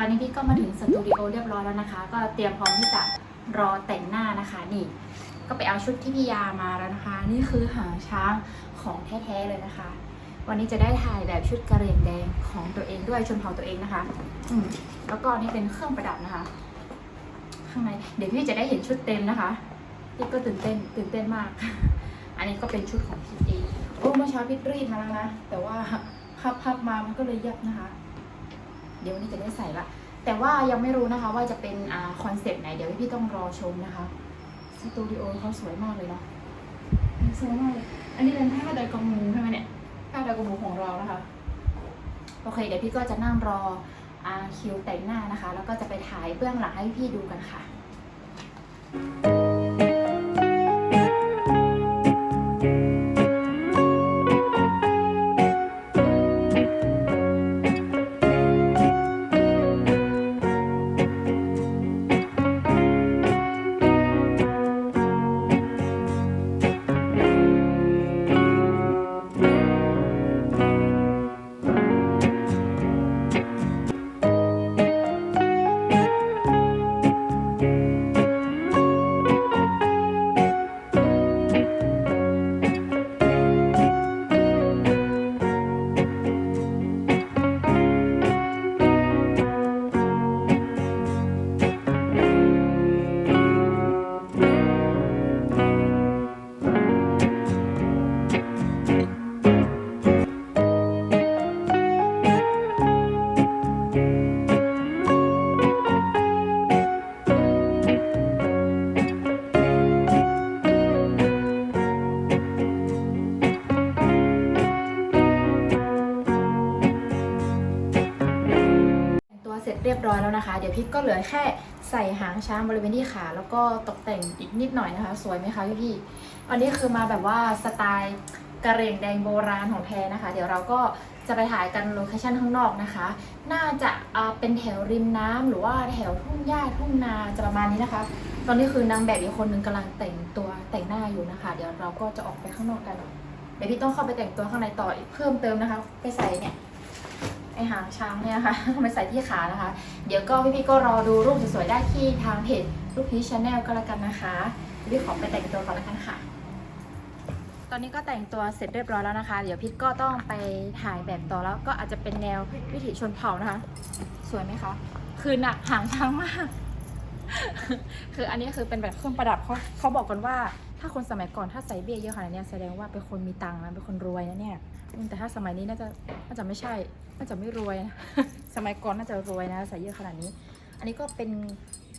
อนนี้พี่ก็มาถึงสตูดิโอเรียบร้อยแล้วนะคะ ก็เตรียมพร้อมที่จะรอแต่งหน้านะคะนี่ ก็ไปเอาชุดที่พี่ยามาแล้วนะคะ นี่คือหางช้างของแท้ๆเลยนะคะ วันนี้จะได้ถ่ายแบบชุดกระเหรี่ยงแดงของตัวเองด้วยชนเผ่าตัวเองนะคะ อืมแล้วก็นี่เป็นเครื่องประดับนะคะ ข้างในเดี๋ยวพี่จะได้เห็นชุดเต็มนะคะพี่ก็ตื่นเต้นตื่นเต้นมาก อันนี้ก็เป็นชุดของพี่เองโอ้เมื่อเช้าพี่รีดมาแล้วนะแต่ว่าพับพับมามันก็เลยยับนะคะ เดี๋ยววันนี้จะได้ใส่ละแต่ว่ายังไม่รู้นะคะว่าจะเป็นอ่าคอนเซปต์ไหนเดี๋ยวพี่ต้องรอชมนะคะสตูดิโอเขาสวยมากเลยเนาะสวยมากเลยอันนี้เป็นผ้าดอยกองมูใช่ไหมเนี่ยผ้าดอยกองมูของเรานะคะโอเค เดี๋ยวพี่ก็จะนั่งรออาคิวแต่งหน้านะคะ แล้วก็จะไปถ่ายเบื้องหลังให้พี่ดูกันค่ะ แล้วนะคะเดี๋ยวพี่ก็เหลือแค่ใส่หางช้างบริเวณที่ขา แล้วก็ตกแต่งอีกนิดหน่อยนะคะ สวยไหมคะพี่พี่ๆวันนี้คือมาแบบว่าสไตล์กระเหรี่ยงแดงโบราณของแท้นะคะ เดี๋ยวเราก็จะไปถ่ายกันโลเคชั่นข้างนอกนะคะ น่าจะเอ่อเป็นแถวริมน้ำหรือว่าแถวทุ่งหญ้าทุ่งนาจะประมาณนี้นะคะ ตอนนี้คือนางแบบอีกคนนึงกำลังแต่งตัวแต่งหน้าอยู่นะคะ เดี๋ยวเราก็จะออกไปข้างนอกกันเดี๋ยวพี่ต้องเข้าไปแต่งตัวข้างในต่ออีกเพิ่มเติมนะคะ ไปใส่เนี่ย หางช้างเนี่ยค่ะมาใส่ที่ขานะคะ เดี๋ยวก็พี่ๆก็รอดูรูปสวยๆได้ที่ทางเพจลูกพีชแนลก็แล้วกันนะคะพี่ขอไปแต่งตัวก่อนแล้วกันค่ะ ตอนนี้ก็แต่งตัวเสร็จเรียบร้อยแล้วนะคะ เดี๋ยวพี่ก็ต้องไปถ่ายแบบต่อแล้วก็อาจจะเป็นแนววิถีชนเผ่านะคะ สวยไหมคะ คือหนักหางช้างมาก คืออันนี้คือเป็นแบบเครื่องประดับเขาเขาบอกกันว่าถ้าคนสมัยก่อนถ้าใส่เบี้ยเยอะขนาดนี้แสดงว่าเป็นคนมีตังค์นะเป็นคนรวยนะเนี่ย แต่ถ้าสมัยนี้น่าจะน่าจะไม่ใช่ น่าจะไม่รวยนะสมัยก่อนน่าจะรวยนะใส่เยอะขนาดนี้ อันนี้ก็เป็น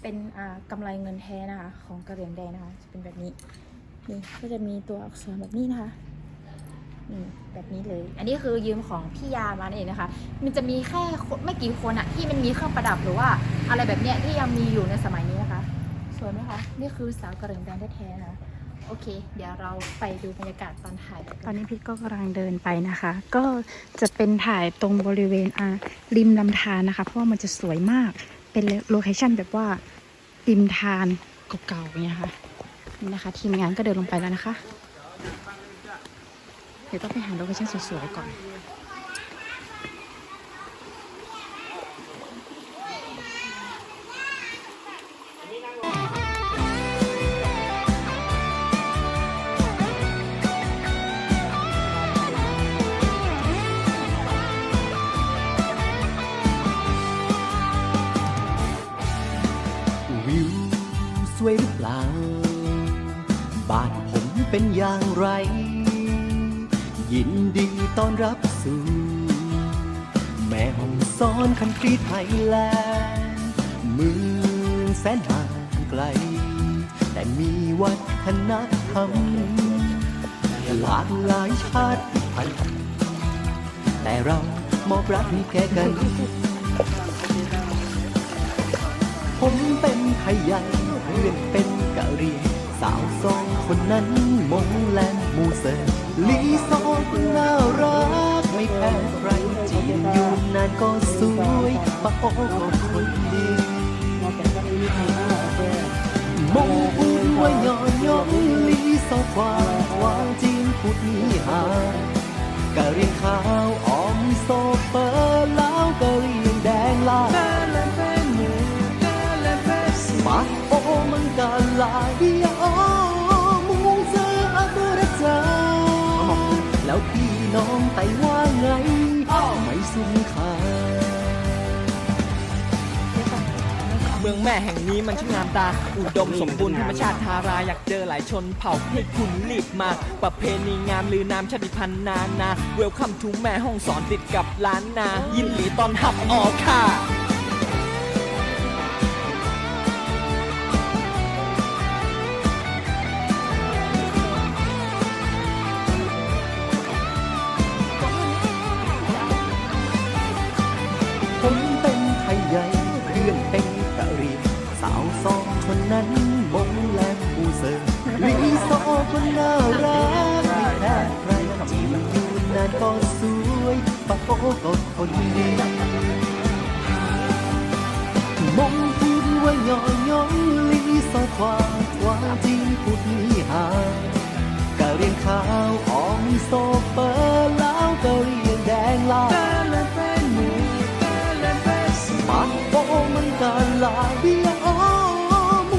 เป็นอ่ากำไรเงินแท้นะคะ ของกระเหรี่ยงแดงนะคะ จะเป็นแบบนี้นี่ก็จะมีตัวอักษรแบบนี้นะคะนี่แบบนี้เลย อันนี้คือยืมของพี่ยามานั่นเองนะคะ มันจะมีแค่ไม่กี่คนอะที่มันมีเครื่องประดับหรือว่าอะไรแบบเนี้ยที่ยังมีอยู่ในสมัยนี้นะคะ สวยไหมคะ นี่คือสาวกระเหรี่ยงแดงแท้ๆนะคะ โอเค เดี๋ยวเราไปดูบรรยากาศตอนถ่ายตอนนี้พี่ก็กำลังเดินไปนะคะ ก็จะเป็นถ่ายตรงบริเวณอ่าริมลำธารนะคะ เพราะว่ามันจะสวยมาก เป็นโลเคชั่นแบบว่าริมทานเก่าๆเนี่ยค่ะ นี่นะคะ ทีมงานก็เดินลงไปแล้วนะคะ เดี๋ยวต้องไปหาโลเคชั่นสวยๆก่อน เป็นอย่างไร ยินดีต้อนรับสู่ แม่ห้องซ้อนคันทรีไทยแลนด์เมืองแสนห่างไกล แต่มีวัฒนธรรม หลากหลายชาติพันธุ์แต่เรามอบรักให้แก่กัน ผมเป็นไทยใหญ่เพื่อนเป็นกะเหรียง สาวสองคนนั้นมงแลนมูเซอร์ลีซองน่ารักไม่แพ้ใครจีนอยู่นานก็สวยปะโอก็คนดี แม่แห่งนี้มันช่างงามตา อุดมสมบูรณ์ธรรมชาติทาราอยากเจอหลายชนเผ่าให้คุณรีบมา ประเพณีงามลือนามชาติพันธุ์นานา เวลคัมทูแม่ห้องสอนติดกับล้านนา ยินหลีตอนหับออค่ะ ปะโกก็คนดีมงพูดว่าย่อยองลีโซความความจริงพูดมีหากะเรียงขาวออมโซเปอร์แล้วก็เรียงแดงลาปากโอมันกาลาเบียออ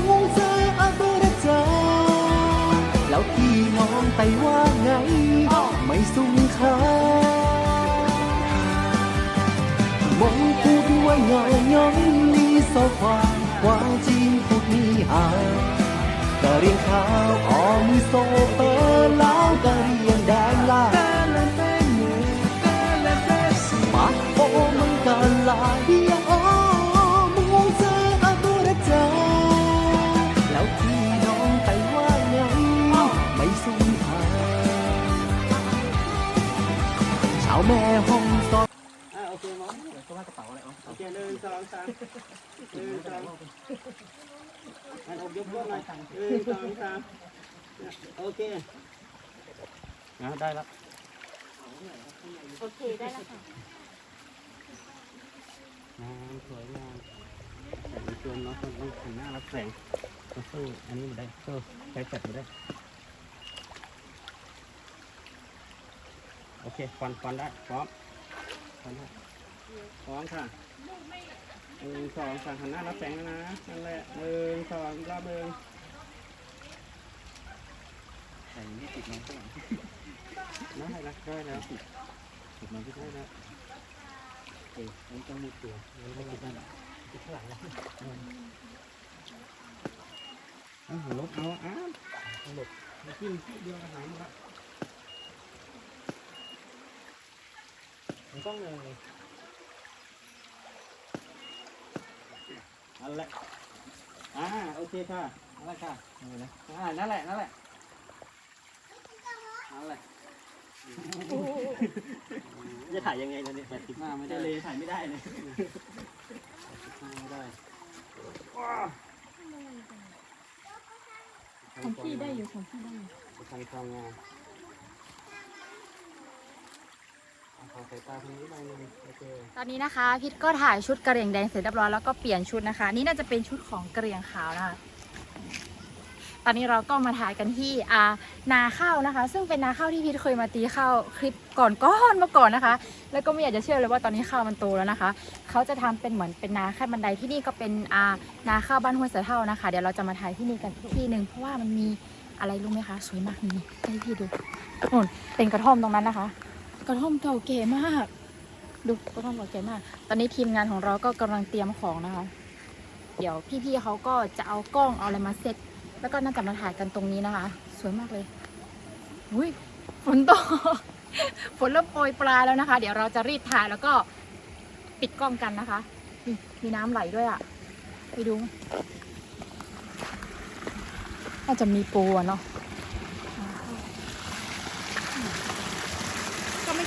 มุงเจออาเบรจาแล้วพี่น้องไปว่า พูดว่าย่อยย่องความความจริงพูดมีหากะเรียงขาวออมีโซเปอร์แล้วกะเรียงแดงลาปากโอมันกาลาเดียอมองเจออาบุรจาแล้วพี่น้องไปว่าไงไม่สมทางชาวแม่ห้องสอน โอเคมั้งโอเคหนึ่งสองสามหนึ่งสองอันอบยกยกหน่อยหนึ่งสองสามโอเคนะได้แล้วโอเคได้แล้วค่ะงามสวยงามแต่ในตัวน้องต้องต้องหันหน้ารับแสงต้องสู้อันนี้มาได้สู้ใช้แฟลชมาได้โอเคฟันฟันได้พร้อมฟันได้ พร้อมค่ะหนึ่งสองสามหันหน้ารับแสงแล้วนะนั่นแหละหนึ่งสองรอบหนึ่งใส่ไม่ติดน้องข้างหลังได้แล้วได้แล้วติดติดน้องที่ได้แล้วโอเคอันต้องมีตัวอันนี้ไม่ติดนั่นติดข้างหลังแล้วอ้าวลบเอาอ้าวลบมาขึ้นเดียวกันหายหมดละมันต้องเลย นั่นแหละอ่าโอเคค่ะนั่นแหละค่ะนี่นะอ่านั่นแหละนั่นแหละนั่นแหละจะถ่ายยังไงนะเนี่ยแปดสิบห้าไม่ได้เลยถ่ายไม่ได้เลยไม่ได้ของพี่ได้อยู่ของพี่ได้อยู่ทางทางงานเอาขอสาย ตอนนี้นะคะพิทก็ถ่ายชุดกระเหรี่ยงแดงเสร็จเรียบร้อยแล้วก็เปลี่ยนชุดนะคะ นี่น่าจะเป็นชุดของกระเหรี่ยงขาวนะคะ ตอนนี้เราก็มาถ่ายกันที่อานาข้าวนะคะ ซึ่งเป็นนาข้าวที่พิทเคยมาตีข้าวคลิปก่อนก้อนมาก่อนนะคะ แล้วก็ไม่อยากจะเชื่อเลยว่าตอนนี้ข้าวมันโตแล้วนะคะ เขาจะทำเป็นเหมือนเป็นนาขั้นบันไดที่นี่ก็เป็นอานาข้าวบ้านห้วยเสือเท่านะคะ เดี๋ยวเราจะมาถ่ายที่นี่กันที่หนึ่งเพราะว่ามันมีอะไรรู้ไหมคะสวยมากนี่ให้พี่ดูโน่นเป็นกระท่อมตรงนั้นนะคะ กระท่อมเก่าเก๋มาก ดูกระท่อมเก่าเก๋มาก ตอนนี้ทีมงานของเราก็กำลังเตรียมของนะคะ เดี๋ยวพี่ๆเขาก็จะเอากล้องเอาอะไรมาเซตแล้วก็น่าจะมาถ่ายกันตรงนี้นะคะ สวยมากเลยอุ้ยฝนตกฝนเริ่มโปรยปลายแล้วนะคะ เดี๋ยวเราจะรีบถ่ายแล้วก็ปิดกล้องกันนะคะมีน้ำไหลด้วยอะ่ะ ไปดูน่าจะมีปูอะเนาะ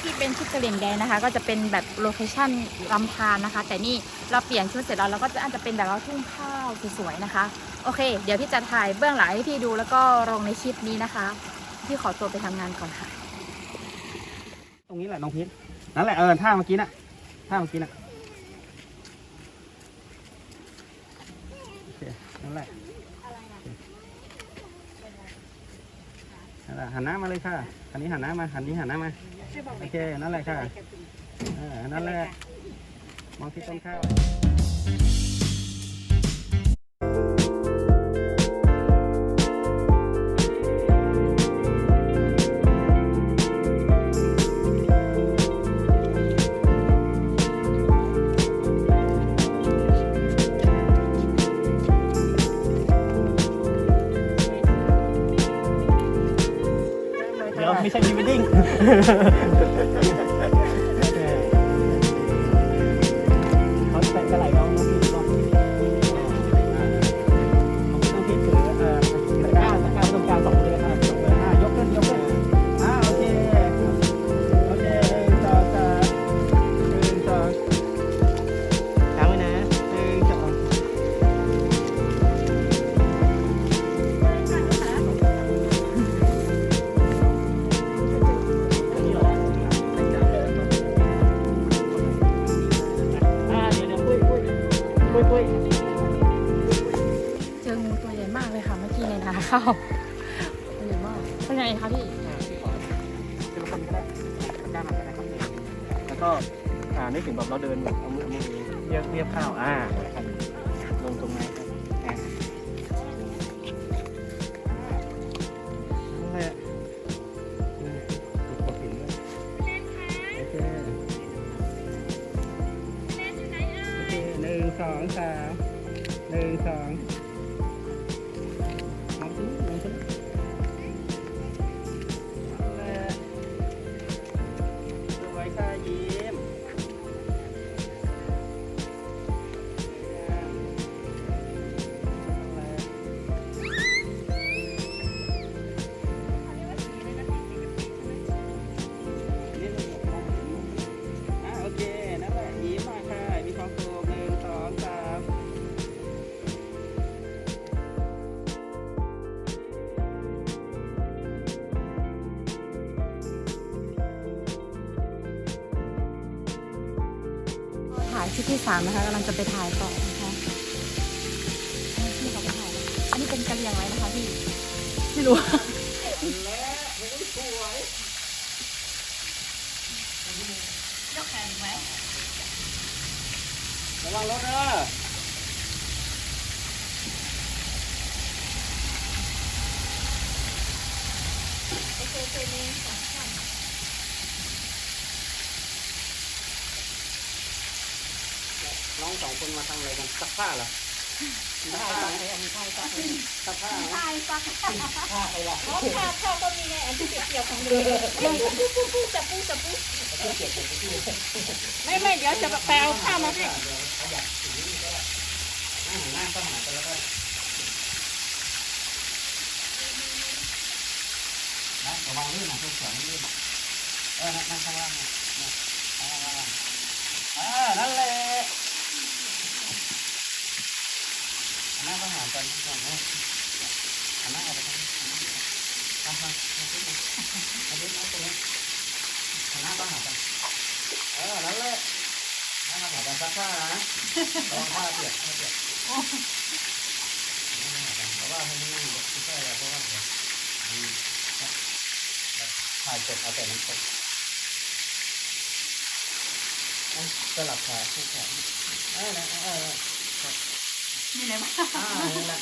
ก็ไม่เป็นชุดกระเหลี่ยงแดงนะคะ ก็จะเป็นแบบโลเคชั่นลำธารนะคะ แต่นี่เราเปลี่ยนชุดเสร็จแล้วเราก็จะอาจจะเป็นแบบว่าทุ่งข้าวสวยๆนะคะ โอเค เดี๋ยวพี่จะถ่ายเบื้องหลังให้พี่ดูแล้วก็ลงในคลิปนี้นะคะ พี่ขอตัวไปทำงานก่อนค่ะ ตรงนี้แหละน้องพีทนั่นแหละเออท่าเมื่อกี้น่ะท่าเมื่อกี้น่ะโอเคนั่นแหละนั่นแหละหันหน้ามาเลยค่ะ คันนี้หันหน้ามา คันนี้หันหน้ามา โอเค นั่นแหละค่ะนั่นแหละ มองที่ต้นข้าวไม่ใช่ดีเวดดิ้ง เรียบเรียบข้าวอ่าลงตรงไหนายชุดที่สามนะคะกำลังจะไปถ่ายต่อนะคะพี่เขาไปถ่ายแล้วอันนี้เป็นกะเหรี่ยงไรนะคะพี่ไม่รู้ระวังรถเด้อน้ องสองคนมาทำอะไรกันซักผ้าเหรอซักผ้าไหมซักผ้าไหมใช่ซักผ้าใครล่ะอ๋อผ้าผ้าก็มีไงอันที่เกี่ยวของเด็กปูปูปูปูจับปูจับปูไม่ไม่เดี๋ยวจะไปเอาผ้ามาให้หน้าเข้าหากันแล้วก็นะระวังลื่นนะเพื่อนเสือไม่ลื่นเออนั่งข้างล่างนะนั่งข้างล่างอ่านั่นแหละหน้าเข้าหากันก่อนนะหันหน้าออกไปทางนี้ทำมาทำขึ้นมาทำขึ้นมาตรงนี้หันหน้าเข้าหากันเออนั่นแหละหน้าเข้าหากันซักผ้านะระวังผ้าเปียกผ้าเปียกเพราะว่าให้นั่งไม่ใช่อะไรเพราะว่าเดี๋ยวมีถ่ายเสร็จเอาแต่น้ำตกเอาสลับขาคู่แขนเออนะเออเออ มีไหนบ้างอ่านี่แหละ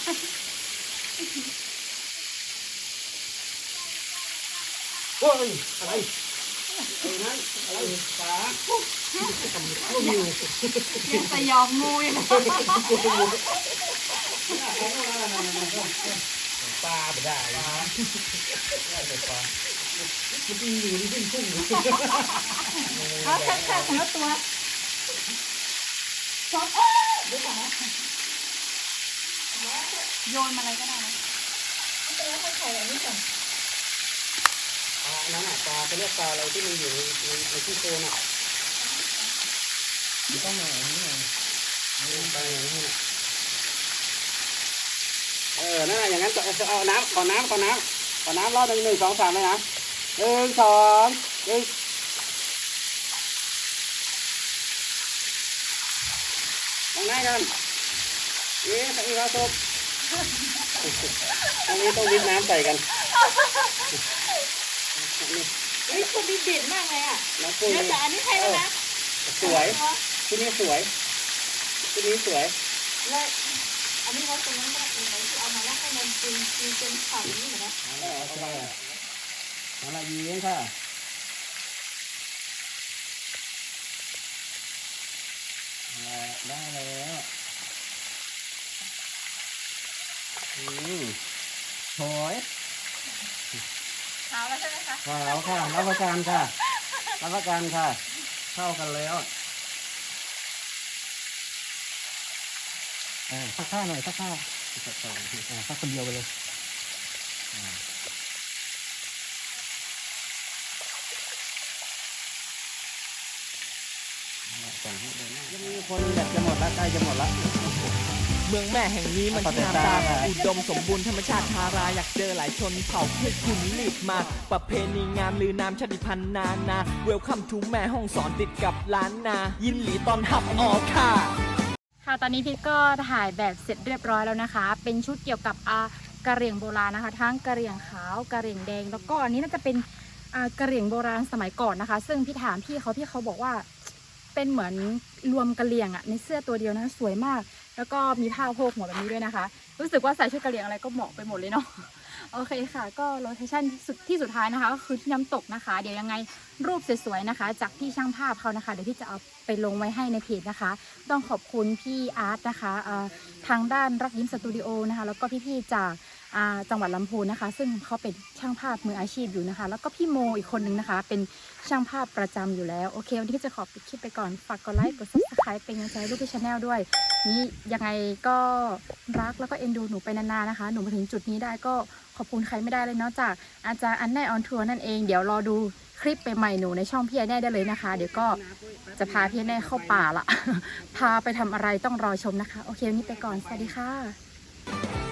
โอ้ยอะไรไอ้นั่นอะไรปลายังสยองงูอยู่ปลาไม่ได้ปลาไม่ได้ปลามื่อยู่นี่ขึ้นพุ่งเอาแค่แค่ตัวสองเดี๋ยวก่อนนะ โยนมาอะไรก็ได้นะแต่แล้วถ้าไข่อันนี้ก่อนปลานั่นน่ะปลาเขาเรียกปลาอะไรที่มันอยู่ในในในที่โคลนอะมันต้องมาอย่างนี้หน่อยนี่ปลาอย่างนี้น่ะเออนั่นน่ะอย่างนั้นเอาเอาน้ำขอน้ำขอน้ำขอน้ำรอบหนึ่งหนึ่งสองสามเลยนะหนึ่งสองหนึ่งมองหน้ากันเอ๊ะตรงนี้เราตก ตรงนี้ต้องวิดน้ำใส่กันนี่เฮ้ยคุณดีเด็ดมากเลยอะน้ำปุ้ยเดี๋ยวนี่แต่อันนี้ให้แล้วนะสวยชุดนี้สวยชุดนี้สวยเลยอันนี้ไว้ตรงนั้นก็ได้ตรงไหนที่เอามาแล้วให้มันจริงจริงเป็นฝั่งนี้เหมือนนะเอาละเอาละเอาละยิ้มค่ะได้แล้ว อืมสวยเอาาวแล้วใช่ไหมคะขาวค่ะรับประกันค่ะรับประกันค่ะ เข้ากันแล้วอ่าสักข้าหน่อยสักข้าสักสองอ่าสักคนเดียวไปเลยอ่ายังมีคนแบบจะหมดแล้วใกล้จะหมดแล้วเมืองแม่แห่งนี้มันเอางามแต่ตาตาอุดมสมบูรณ์ธรรมชาติทาราอยากเจอหลายชนเผ่าให้คุณรีบมา ประเพณีงามลือนามชาติพันธุ์นานาเวลคัมทูแม่ห้องสอนติดกับล้านนา ยินหลีตอนหับออกค่ะ ค่ะตอนนี้พี่ก็ถ่ายแบบเสร็จเรียบร้อยแล้วนะคะ เป็นชุดเกี่ยวกับอากะเหรี่ยงโบราณนะคะ ทั้งกะเหรี่ยงขาวกะเหรี่ยงแดง แล้วก็อันนี้น่าจะเป็นอากะเหรี่ยงโบราณสมัยก่อนนะคะ ซึ่งพี่ถามพี่เขาพี่เขาบอกว่าเป็นเหมือนรวมกะเหรี่ยงอะในเสื้อตัวเดียวนะสวยมาก แล้วก็มีผ้าโพกหัวแบบนี้ด้วยนะคะ รู้สึกว่าใส่ชุดกะเหรี่ยงอะไรก็เหมาะไปหมดเลยเนาะโอเคค่ะ ก็โลเคชั่นสุดที่สุดท้ายนะคะก็คือที่น้ำตกนะคะ เดี๋ยวยังไงรูปสวยๆนะคะ จากพี่ช่างภาพเขานะคะ เดี๋ยวพี่จะเอาไปลงไว้ให้ในเพจนะคะ ต้องขอบคุณพี่อาร์ตนะคะทางด้านรักยิ้มสตูดิโอนะคะ แล้วก็พี่ๆจาก จังหวัดลำพูนนะคะ ซึ่งเขาเป็นช่างภาพมืออาชีพอยู่นะคะ แล้วก็พี่โมอีกคนนึงนะคะ เป็นช่างภาพประจำอยู่แล้ว โอเค วันนี้ก็จะขอปิดคลิปไปก่อน ฝากกดไลค์ กดซับสไครป์เป็นกำลังใจให้ลูกพี่ชาแนลด้วย นี่ยังไงก็รักแล้วก็เอ็นดูหนูไปนานๆนะคะ หนูมาถึงจุดนี้ได้ก็ขอบคุณใครไม่ได้เลยนอกจากอาจารย์อันแน่ออนทัวร์นั่นเอง เดี๋ยวรอดูคลิปใหม่ๆหนูในช่องพี่แน่ได้เลยนะคะ เดี๋ยวก็จะพาพี่แน่เข้าป่าละ พาไปทำอะไรต้องรอชมนะคะ โอเควันนี้ไปก่อน สวัสดีค่ะ